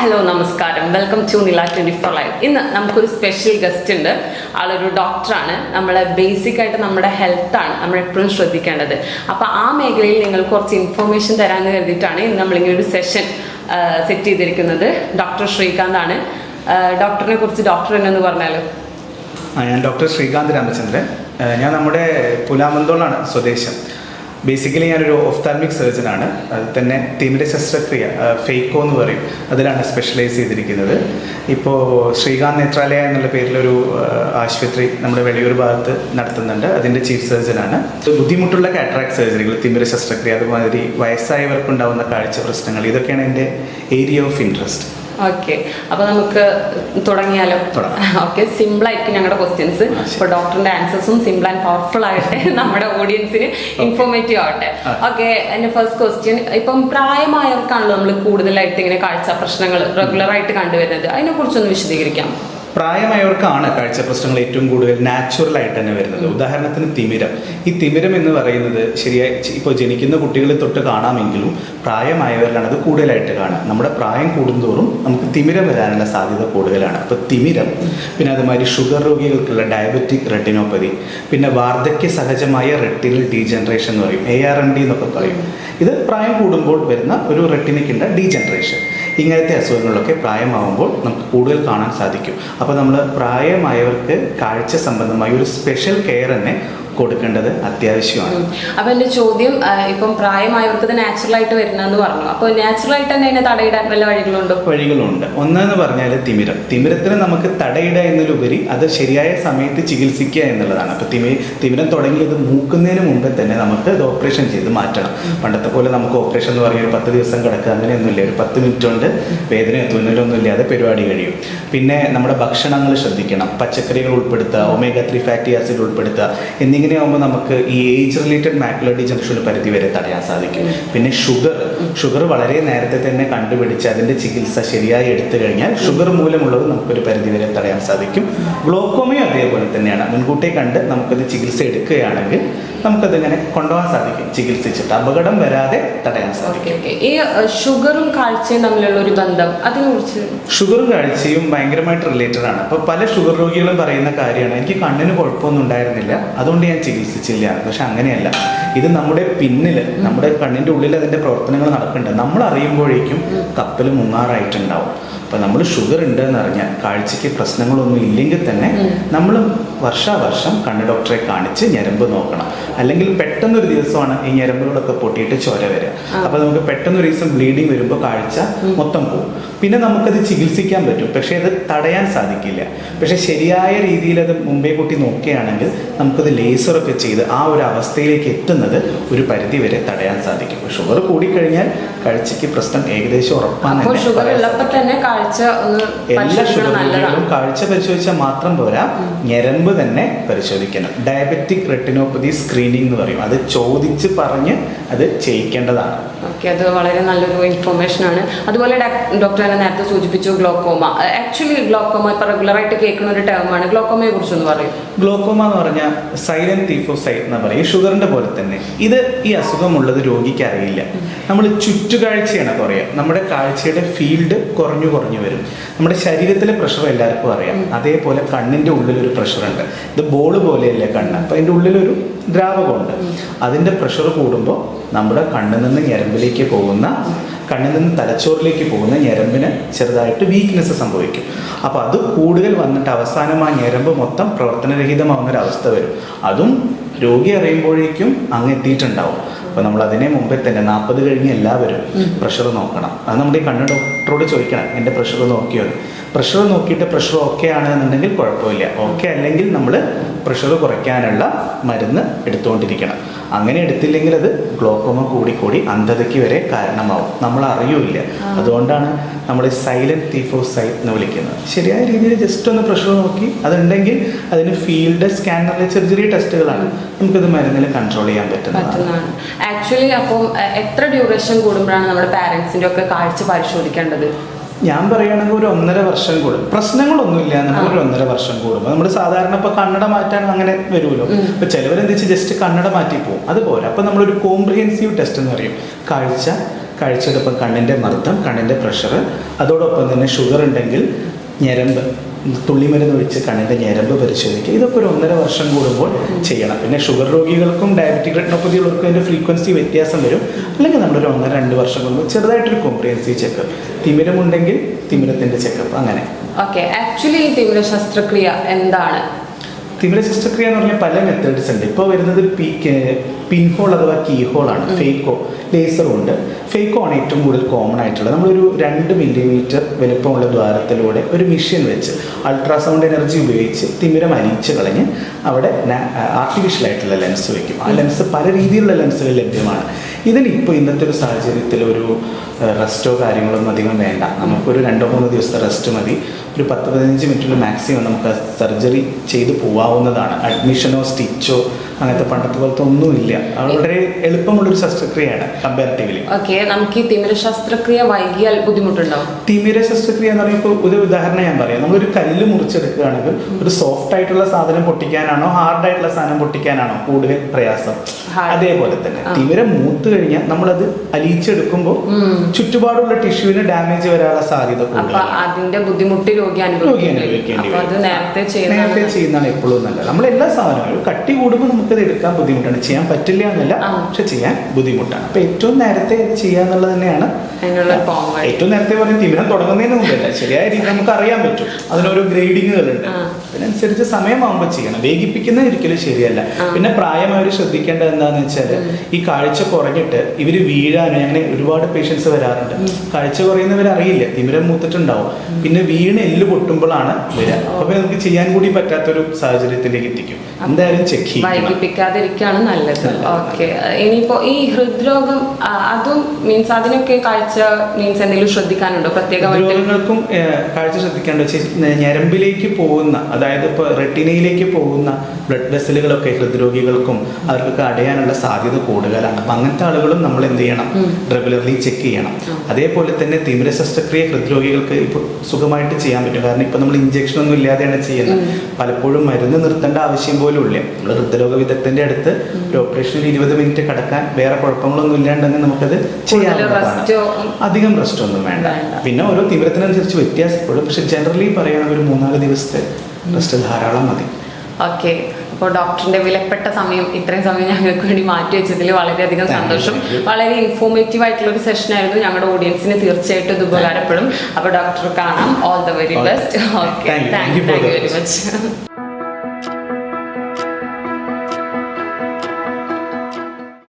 Hello നമസ്കാരം. Welcome to Nila twenty four live ഇന്ന് നമുക്കൊരു സ്പെഷ്യൽ ഗസ്റ്റ് ഉണ്ട്. ആളൊരു ഡോക്ടറാണ് നമ്മളെ ബേസിക് ആയിട്ട് നമ്മുടെ ഹെൽത്താണ് നമ്മൾ എപ്പോഴും ശ്രദ്ധിക്കേണ്ടത്. അപ്പോൾ ആ മേഖലയിൽ നിങ്ങൾ കുറച്ച് ഇൻഫർമേഷൻ തരാമെന്ന് കരുതിയിട്ടാണ് ഇന്ന് നമ്മളിങ്ങനെ ഒരു സെഷൻ സെറ്റ് ചെയ്തിരിക്കുന്നത്. ഡോക്ടർ ശ്രീകാന്ത് ആണ്. ഡോക്ടറിനെ കുറിച്ച് ഡോക്ടർ എന്നു പറഞ്ഞാലോ? ഞാൻ ഡോക്ടർ ശ്രീകാന്ത് രാമചന്ദ്രൻ. ഞാൻ നമ്മുടെ പുലാമന്തോളാണ് സ്വദേശം. ബേസിക്കലി ഞാനൊരു ഓഫ്താൽമിക് സർജനാണ് അത് തന്നെ തിമിര ശസ്ത്രക്രിയ ഫേക്കോ എന്ന് പറയും. അതിലാണ് സ്പെഷ്യലൈസ് ചെയ്തിരിക്കുന്നത്. ഇപ്പോൾ ശ്രീകാന്ത് നേത്രാലയ എന്നുള്ള പേരിലൊരു ആശുപത്രി നമ്മുടെ വെളിയൂർ ഭാഗത്ത് നടത്തുന്നുണ്ട്. അതിന്റെ ചീഫ് സർജനാണ് ബുദ്ധിമുട്ടുള്ള കാറ്ററാക്ട് സർജറികൾ തിമിര ശസ്ത്രക്രിയ അതുമാതിരി വയസ്സായവർക്കുണ്ടാവുന്ന കാഴ്ച പ്രശ്നങ്ങൾ ഇതൊക്കെയാണ് എന്റെ ഏരിയ ഓഫ് ഇൻട്രസ്റ്റ് ഓക്കെ അപ്പൊ നമുക്ക് തുടങ്ങിയാലോ? തുടങ്ങാം. ഓക്കെ സിമ്പിൾ ആയിരിക്കും ഞങ്ങളുടെ ക്വസ്റ്റ്യൻസ് അപ്പൊ ഡോക്ടറിന്റെ ആൻസേഴ്സും സിമ്പിൾ ആൻഡ് പവർഫുൾ ആയിട്ട് നമ്മുടെ ഓഡിയൻസിന് ഇൻഫോർമേറ്റീവ് ആവട്ടെ. ഓക്കെ എന്റെ ഫസ്റ്റ് ക്വസ്റ്റ്യൻ ഇപ്പം പ്രായമായവർക്കാണല്ലോ നമ്മൾ കൂടുതലായിട്ട് ഇങ്ങനെ കാഴ്ച പ്രശ്നങ്ങൾ റെഗുലർ ആയിട്ട് കണ്ടുവരുന്നത്. അതിനെ കുറിച്ചൊന്ന് വിശദീകരിക്കാം. പ്രായമായവർക്കാണ് കാഴ്ച പ്രശ്നങ്ങൾ ഏറ്റവും കൂടുതൽ നാച്ചുറൽ ആയിട്ട് തന്നെ വരുന്നത്. ഉദാഹരണത്തിന് തിമിരം. ഈ തിമിരം എന്ന് പറയുന്നത് ശരിയായി ഇപ്പോൾ ജനിക്കുന്ന കുട്ടികളെ തൊട്ട് കാണാമെങ്കിലും പ്രായമായവരിലാണ് അത് കൂടുതലായിട്ട് കാണാം നമ്മുടെ പ്രായം കൂടുന്തോറും നമുക്ക് തിമിരം വരാനുള്ള സാധ്യത കൂടുതലാണ്. അപ്പോൾ തിമിരം പിന്നെ അതുമാതിരി ഷുഗർ രോഗികൾക്കുള്ള ഡയബറ്റിക് റെറ്റിനോപ്പതി പിന്നെ വാർദ്ധക്യ സഹജമായ റെറ്റിനൽ ഡീജനറേഷൻ എന്ന് പറയും. എ ആർ എം ഡി എന്നൊക്കെ പറയും. ഇത് പ്രായം കൂടുമ്പോൾ വരുന്ന ഒരു റെറ്റിനയ്ക്കുണ്ട ഡീജനറേഷൻ ഇങ്ങനത്തെ അസുഖങ്ങളൊക്കെ പ്രായമാവുമ്പോൾ നമുക്ക് കൂടുതൽ കാണാൻ സാധിക്കും. അപ്പോൾ നമ്മൾ പ്രായമായവർക്ക് കാഴ്ച സംബന്ധമായി ഒരു സ്പെഷ്യൽ കെയർ തന്നെ കൊടുക്കേണ്ടത് അത്യാവശ്യമാണ്. അപ്പൊ എന്റെ ചോദ്യം ഇപ്പം പ്രായമായവർക്ക് ഇത് നാച്ചുറൽ ആയിട്ട് വരുന്നതെന്ന് പറഞ്ഞു. അപ്പോൾ നാച്ചുറൽ ആയിട്ട് തന്നെ അതിനെ തടയിടാൻ വല്ല വഴികളുണ്ട്? വഴികളുണ്ട്. ഒന്നെന്ന് പറഞ്ഞാൽ തിമിരം. തിമിരത്തിന് നമുക്ക് തടയിടുക എന്നതിലുപരി അത് ശരിയായ സമയത്ത് ചികിത്സിക്കുക എന്നുള്ളതാണ്. അപ്പോൾ തിമി തിമിരം തുടങ്ങിയത് മൂക്കുന്നതിന് മുമ്പേ തന്നെ നമുക്ക് ഇത് ഓപ്പറേഷൻ ചെയ്ത് മാറ്റണം. പണ്ടത്തെ പോലെ നമുക്ക് ഓപ്പറേഷൻ എന്ന് പറഞ്ഞാൽ ഒരു പത്ത് ദിവസം കിടക്കുക അങ്ങനെയൊന്നുമില്ല. ഒരു പത്ത് മിനിറ്റ് കൊണ്ട് വേദനയോ തുന്നലൊന്നും ഇല്ലാതെ പരിപാടി കഴിയും. പിന്നെ നമ്മുടെ ഭക്ഷണങ്ങൾ ശ്രദ്ധിക്കണം. പച്ചക്കറികൾ ഉൾപ്പെടുത്തുക ഒമേഗ ത്രീ ഫാറ്റി ആസിഡ് ഉൾപ്പെടുത്തുക എന്നിങ്ങനെ ആകുമ്പോൾ നമുക്ക് ഈ ഏജ് റിലേറ്റഡ് മാക്കുലർ ഡിജനറേഷൻ ഒരു പരിധി വരെ തടയാൻ സാധിക്കും. പിന്നെ ഷുഗർ ഷുഗർ വളരെ നേരത്തെ തന്നെ കണ്ടുപിടിച്ച് അതിന്റെ ചികിത്സ ശരിയായി എടുത്തു കഴിഞ്ഞാൽ ഷുഗർ മൂലമുള്ളത് നമുക്കൊരു പരിധി വരെ തടയാൻ സാധിക്കും. ഗ്ലോക്കോമയും അതേപോലെ തന്നെയാണ്. മുൻകൂട്ടി കണ്ട് നമുക്കത് ചികിത്സ എടുക്കുകയാണെങ്കിൽ നമുക്കതിങ്ങനെ കൊണ്ടുപോകാൻ സാധിക്കും. ചികിത്സിച്ചിട്ട് അപകടം വരാതെ തടയാൻ സാധിക്കും. ഈ ഷുഗറും കാഴ്ചയും തമ്മിലുള്ള ഒരു ബന്ധം അതിനെ കുറിച്ച് ഷുഗറും കാഴ്ചയും ഭയങ്കരമായിട്ട് റിലേറ്റഡ് ആണ്. അപ്പോൾ പല ഷുഗർ രോഗികളും പറയുന്ന കാര്യമാണ് എനിക്ക് കണ്ണിന് കുഴപ്പമൊന്നും ഉണ്ടായിരുന്നില്ല. അതുകൊണ്ട് ഞാൻ ചികിത്സിച്ചില്ല. പക്ഷെ അങ്ങനെയല്ല. ഇത് നമ്മുടെ പിന്നിൽ നമ്മുടെ കണ്ണിന്റെ ഉള്ളിൽ അതിന്റെ പ്രവർത്തനങ്ങൾ നടക്കുന്നുണ്ട്. നമ്മൾ അറിയുമ്പോഴേക്കും കപ്പൽ മുങ്ങാറായിട്ടുണ്ടാവും. അപ്പോൾ നമ്മൾ ഷുഗർ ഉണ്ട് എന്ന് അറിഞ്ഞാൽ കാഴ്ചയ്ക്ക് പ്രശ്നങ്ങളൊന്നും ഇല്ലെങ്കിൽ തന്നെ നമ്മൾ വർഷാവർഷം കണ്ണ് ഡോക്ടറെ കാണിച്ച് ഞരമ്പ് നോക്കണം. അല്ലെങ്കിൽ പെട്ടെന്നൊരു ദിവസമാണ് ഈ ഞരമ്പുകളൊക്കെ പൊട്ടിയിട്ട് ചോര വരിക അപ്പോൾ നമുക്ക് പെട്ടെന്നൊരു ദിവസം ബ്ലീഡിങ് വരുമ്പോൾ കാഴ്ച മൊത്തം പോകും. പിന്നെ നമുക്കത് ചികിത്സിക്കാൻ പറ്റും. പക്ഷേ അത് തടയാൻ സാധിക്കില്ല. പക്ഷേ ശരിയായ രീതിയിൽ അത് മുമ്പേ കൂട്ടി നോക്കുകയാണെങ്കിൽ നമുക്കത് ലേസറൊക്കെ ചെയ്ത് ആ ഒരു അവസ്ഥയിലേക്ക് എത്തുന്നത് ഒരു പരിധി വരെ തടയാൻ സാധിക്കും. ഷുഗർ കൂടിക്കഴിഞ്ഞാൽ കാഴ്ചയ്ക്ക് പ്രശ്നം ഏകദേശം ഉറപ്പാണ് ഷുഗർ ഉള്ളപ്പോൾ തന്നെ കാഴ്ച എല്ലാ ഷുഗറുകളിലും കാഴ്ച പരിശോധിച്ചാൽ മാത്രം പോരാ. ഞരമ്പ് തന്നെ പരിശോധിക്കണം. ഡയബറ്റിക് റെട്ടിനോപ്പതി സ്ക്രീനിങ് എന്ന് പറയും. അത് ചോദിച്ച് പറഞ്ഞ് അത് ചെയ്യിക്കേണ്ടതാണ്. ഓക്കെ അത് വളരെ നല്ലൊരു ഇൻഫർമേഷൻ ആണ്. അതുപോലെ ഡോക്ടർ തന്നെ നേരത്തെ സൂചിപ്പിച്ചു ഗ്ലോക്കോമ ആക്ച്വലി ഗ്ലോക്കോമ ഇപ്പൊ റെഗുലർ ആയിട്ട് കേൾക്കുന്ന ഒരു ടേമാണ് ഗ്ലോക്കോമയെ കുറിച്ചൊന്ന് പറയും. ഗ്ലോക്കോമ എന്ന് പറഞ്ഞാൽ സൈലന്റ് തീഫ് ഓഫ് സൈറ്റ് എന്ന് പറയും. ഷുഗറിന്റെ പോലെ തന്നെ. ഇത് ഈ അസുഖമുള്ളത് രോഗിക്ക് അറിയില്ല. നമ്മൾ ചുറ്റുകാഴ്ചയാണ് കുറയുക. നമ്മുടെ കാഴ്ചയുടെ ഫീൽഡ് കുറഞ്ഞു കുറഞ്ഞു. വരും. നമ്മുടെ ശരീരത്തിലെ പ്രഷർ എല്ലാവർക്കും അറിയാം. അതേപോലെ കണ്ണിന്റെ ഉള്ളിലൊരു പ്രഷറുണ്ട് ഇത് ബോൾ പോലെയല്ലേ കണ്ണ്? അപ്പം അതിന്റെ ഉള്ളിലൊരു ദ്രാവകമുണ്ട്. അതിന്റെ പ്രഷർ കൂടുമ്പോൾ നമ്മുടെ കണ്ണിൽ നിന്ന് ഞരമ്പിലേക്ക് പോകുന്ന കണ്ണിൽ നിന്ന് തലച്ചോറിലേക്ക് പോകുന്ന ഞരമ്പിന് ചെറുതായിട്ട് വീക്ക്നെസ് സംഭവിക്കും. അപ്പോൾ അത് കൂടുതൽ വന്നിട്ട് അവസാനം ആ ഞരമ്പ് മൊത്തം പ്രവർത്തനരഹിതമാവുന്ന ഒരു അവസ്ഥ വരും. അതും രോഗി അറിയുമ്പോഴേക്കും അങ്ങ് എത്തിയിട്ടുണ്ടാവും. അപ്പോൾ നമ്മൾ അതിനെ മുമ്പേ തന്നെ നാൽപ്പത് കഴിഞ്ഞ് എല്ലാവരും പ്രഷർ നോക്കണം. അത് നമ്മുടെ ഈ കണ്ണ് ഡോക്ടറോട് ചോദിക്കണം എന്റെ പ്രഷർ നോക്കിയോ? പ്രഷർ നോക്കിയിട്ട് പ്രഷർ ഓക്കെ ആണെന്നുണ്ടെങ്കിൽ കുഴപ്പമില്ല. ഓക്കെ അല്ലെങ്കിൽ നമ്മൾ പ്രഷർ കുറയ്ക്കാനുള്ള മരുന്ന് എടുത്തുകൊണ്ടിരിക്കണം. അങ്ങനെ എടുത്തില്ലെങ്കിൽ അത് ഗ്ലോക്കോമ കൂടി കൂടി അന്ധതയ്ക്ക് വരെ കാരണമാവും. നമ്മൾ അറിയൂല അതുകൊണ്ടാണ് നമ്മൾ സൈലന്റ് തീഫോസൈറ്റ് എന്ന് വിളിക്കുന്നത്. ശരിയായ രീതിയിൽ ജസ്റ്റ് ഒന്ന് പ്രഷർ നോക്കി. അതുണ്ടെങ്കിൽ അതിന് ഫീൽഡ് സ്കാനറിലെ ചെറിയ ചെറിയ ടെസ്റ്റുകളാണ് നമുക്കത് മരുന്നിൽ കൺട്രോൾ ചെയ്യാൻ പറ്റുന്നതാണ്. ആക്ച്വലി അപ്പം എത്ര ഡ്യൂറേഷൻ കൂടുമ്പോഴാണ് നമ്മുടെ പാരന്റ്സിന്റെ ഒക്കെ കാഴ്ച പരിശോധിക്കേണ്ടത്? ഞാൻ പറയുകയാണെങ്കിൽ ഒരു ഒന്നര വർഷം കൂടും. പ്രശ്നങ്ങളൊന്നുമില്ല നമുക്ക് ഒരു ഒന്നര വർഷം കൂടുമ്പോൾ നമ്മൾ സാധാരണ ഇപ്പോൾ കണ്ണട മാറ്റാൻ അങ്ങനെ വരുമല്ലോ. ഇപ്പൊ ചിലവരെന്ത് വെച്ചാൽ ജസ്റ്റ് കണ്ണട മാറ്റി പോകും അതുപോലെ അപ്പൊ നമ്മളൊരു കോംപ്രിഹെൻസീവ് ടെസ്റ്റ് എന്ന് പറയും. കാഴ്ച കാഴ്ചയുടെ ഒപ്പം കണ്ണിന്റെ മർദ്ദം കണ്ണിന്റെ പ്രഷർ അതോടൊപ്പം തന്നെ ഷുഗർ ഉണ്ടെങ്കിൽ ഞരമ്പ്. തുള്ളിമരുന്ന് ഒഴിച്ച് കണ്ണിന്റെ ഞരമ്പ് പരിശോധിക്കുക. ഇതൊക്കെ ഒരു ഒന്നര വർഷം കൂടുമ്പോൾ ചെയ്യണം. പിന്നെ ഷുഗർ രോഗികൾക്കും ഡയബറ്റിക് റെറ്റിനോപ്പതി ഉള്ളവർക്കും അതിന്റെ ഫ്രീക്വൻസി വ്യത്യാസം വരും. അല്ലെങ്കിൽ നമ്മളൊരു ഒന്നര രണ്ട് വർഷം കൂടുമ്പോൾ ചെറുതായിട്ടൊരു കോംപ്രിഹെൻസീവ് ചെക്കപ്പ് തിമിരമുണ്ടെങ്കിൽ തിമിരത്തിന്റെ ചെക്കപ്പ് അങ്ങനെ. ഓക്കെ ആക്ച്വലി തിമിര ശസ്ത്രക്രിയ എന്താണ്? തിമിര ശസ്ത്രക്രിയ എന്ന് പറഞ്ഞാൽ പല മെത്തേഡ്സ് ഉണ്ട്. ഇപ്പോൾ വരുന്നത് പി പിൻഹോൾ അഥവാ കീ ഹോളാണ് ഫേക്കോ ലേസറും ഉണ്ട്. ഫേക്കോ ആണ് ഏറ്റവും കൂടുതൽ കോമൺ ആയിട്ടുള്ളത്. നമ്മളൊരു രണ്ട് മില്ലിമീറ്റർ വലുപ്പമുള്ള ദ്വാരത്തിലൂടെ ഒരു മെഷീൻ വെച്ച് അൾട്രാസൗണ്ട് എനർജി ഉപയോഗിച്ച് തിമിരം അലിയിച്ച് കളഞ്ഞ് അവിടെ ആർട്ടിഫിഷ്യൽ ആയിട്ടുള്ള ലെൻസ് വയ്ക്കും ആ ലെൻസ് പല രീതിയിലുള്ള ലെൻസുകൾ ലഭ്യമാണ്. ഇതിനിപ്പോൾ ഇന്നത്തെ ഒരു സാഹചര്യത്തിൽ ഒരു റെസ്റ്റോ കാര്യങ്ങളൊന്നും അധികം വേണ്ട. നമുക്കൊരു രണ്ടോ മൂന്നോ ദിവസത്തെ റെസ്റ്റ് മതി. ഒരു പത്ത് പതിനഞ്ച് മിനിറ്റിൽ മാക്സിമം നമുക്ക് സർജറി ചെയ്ത് പോവാവുന്നതാണ്. അഡ്മിഷനോ സ്റ്റിച്ചോ അങ്ങനത്തെ പണ്ടത്തെ പോലത്തെ ഒന്നുമില്ല. അത് വളരെ എളുപ്പമുള്ളൊരു ശസ്ത്രക്രിയയാണ് കമ്പാരിറ്റീവ്ലി ഓക്കെ നമുക്ക് ഈ തിമിര ശസ്ത്രക്രിയ വൈകിയാൽ ബുദ്ധിമുട്ടുണ്ടോ? തിമിര ശസ്ത്രക്രിയ എന്ന് പറയുമ്പോൾ ഒരു ഉദാഹരണം ഞാൻ പറയാം. നമ്മളൊരു കല്ല് മുറിച്ചെടുക്കുകയാണെങ്കിൽ ഒരു സോഫ്റ്റ് ആയിട്ടുള്ള സാധനം പൊട്ടിക്കാനാണോ ഹാർഡ് ആയിട്ടുള്ള സാധനം പൊട്ടിക്കാനാണോ കൂടുതൽ പ്രയാസം. അതേപോലെ തന്നെ തിമിര മൂത്ത് കഴിഞ്ഞാൽ നമ്മളത് അലിയിച്ചെടുക്കുമ്പോൾ ചുറ്റുപാടുള്ള ടിഷ്യൂവിന് ഡാമേജ് വരാനുള്ള സാധ്യത അതിന്റെ ബുദ്ധിമുട്ട് രോഗി അനുഭവിക്കേണ്ടി. നേരത്തെ ചെയ്യുന്നതാണ് എപ്പോഴും നല്ലത്. നമ്മൾ എല്ലാ സാധനങ്ങളും കട്ടി കൂടുമ്പോൾ നമുക്കത് എടുക്കാൻ ബുദ്ധിമുട്ടാണ് ചെയ്യാൻ പറ്റില്ല എന്നല്ല. പക്ഷെ ചെയ്യാൻ ബുദ്ധിമുട്ടാണ്. അപ്പൊ ഏറ്റവും നേരത്തെ ചെയ്യുക എന്നുള്ളത് തന്നെയാണ്. ഏറ്റവും നേരത്തെ പറയും തിമിരം തുടങ്ങുന്നതിന് മുമ്പല്ല ശരിയായ രീതി നമുക്ക് അറിയാൻ പറ്റും. അതിനോരോ ഗ്രേഡിങ്ങുകളുണ്ട് ഉണ്ട്. അതിനനുസരിച്ച് സമയമാകുമ്പോൾ ചെയ്യണം. വേഗിപ്പിക്കുന്നത് ഒരിക്കലും ശരിയല്ല. പിന്നെ പ്രായമായവർ ശ്രദ്ധിക്കേണ്ടത് എന്താണെന്ന് വെച്ചാൽ ഈ കാഴ്ച കുറഞ്ഞിട്ട് ഇവർ വീഴാനും അങ്ങനെ ഒരുപാട് പേഷ്യൻസ് വരാറുണ്ട്. കാഴ്ച കുറയുന്നവർ അറിയില്ല തിമിരം മൂത്തിട്ടുണ്ടാവും. പിന്നെ വീണ് എല്ല് പൊട്ടുമ്പോഴാണ് വരിക അപ്പൊ നമുക്ക് ചെയ്യാൻ കൂടി പറ്റാത്തൊരു സാഹചര്യത്തിലേക്ക് എത്തിക്കും. എന്തായാലും ചെക്ക് ചെയ്യണം. വൈകിപ്പിക്കാതിരിക്കാണ് നല്ലത്. ഓക്കെ. ഇനിയിപ്പോ ഈ ഹൃദ്രോഗം അതും മീൻസ് അതിനൊക്കെ കാഴ്ച മീൻസ് എന്തെങ്കിലും ശ്രദ്ധിക്കാനുണ്ടോ? പ്രത്യേകമായിട്ട് രോഗങ്ങൾക്കും കാഴ്ച ശ്രദ്ധിക്കാനുണ്ടോ? ഞരമ്പിലേക്ക് പോകുന്ന അതായത് ഇപ്പോൾ റെട്ടിനയിലേക്ക് പോകുന്ന ബ്ലഡ് വെസലുകളൊക്കെ ഹൃദ്രോഗികൾക്കും അവർക്കൊക്കെ അടയാനുള്ള സാധ്യത കൂടുതലാണ്. അപ്പം അങ്ങനത്തെ ആളുകളും നമ്മൾ എന്ത് ചെയ്യണം? റെഗുലർലി ചെക്ക് ചെയ്യണം. അതേപോലെ തന്നെ തിമിര ശസ്ത്രക്രിയ ഹൃദ്രോഗികൾക്ക് ഇപ്പോൾ സുഖമായിട്ട് ചെയ്യാൻ പറ്റും. കാരണം ഇപ്പം നമ്മൾ ഇഞ്ചക്ഷൻ ഒന്നും ഇല്ലാതെയാണ് ചെയ്യുന്നത്. പലപ്പോഴും മരുന്ന് നിർത്തേണ്ട ആവശ്യം പോലും ഇല്ല. നമ്മൾ ഹൃദ്രോഗ വിദഗ്ധന്റെ അടുത്ത് ഒരു ഓപ്പറേഷനിൽ ഇരുപത് മിനിറ്റ് കടക്കാൻ വേറെ കുഴപ്പങ്ങളൊന്നും ഇല്ലാണ്ടെങ്കിൽ നമുക്കത് ചെയ്യാവുന്നതാണ്. അധികം റെസ്റ്റ് ഒന്നും വേണ്ട. പിന്നെ ഓരോ തീവ്രത്തിനനുസരിച്ച് വ്യത്യാസപ്പെടും. പക്ഷെ ജനറലി പറയുകയാണെങ്കിൽ ഒരു മൂന്നാൽ ദിവസത്തെ റെസ്റ്റ് ധാരാളം മതി. ഓക്കെ. അപ്പോൾ ഡോക്ടറിന്റെ വിലപ്പെട്ട സമയം ഇത്രയും സമയം ഞങ്ങൾക്ക് വേണ്ടി മാറ്റി വെച്ചതിൽ വളരെയധികം സന്തോഷം. വളരെ ഇൻഫോർമേറ്റീവ് ആയിട്ടുള്ള ഒരു സെഷൻ ആയിരുന്നു. ഞങ്ങളുടെ ഓഡിയൻസിന് തീർച്ചയായിട്ടും ഇത് ഉപകാരപ്പെടും അപ്പോൾ ഡോക്ടർ കാണാം. All the very best okay Thank thank you thank you very much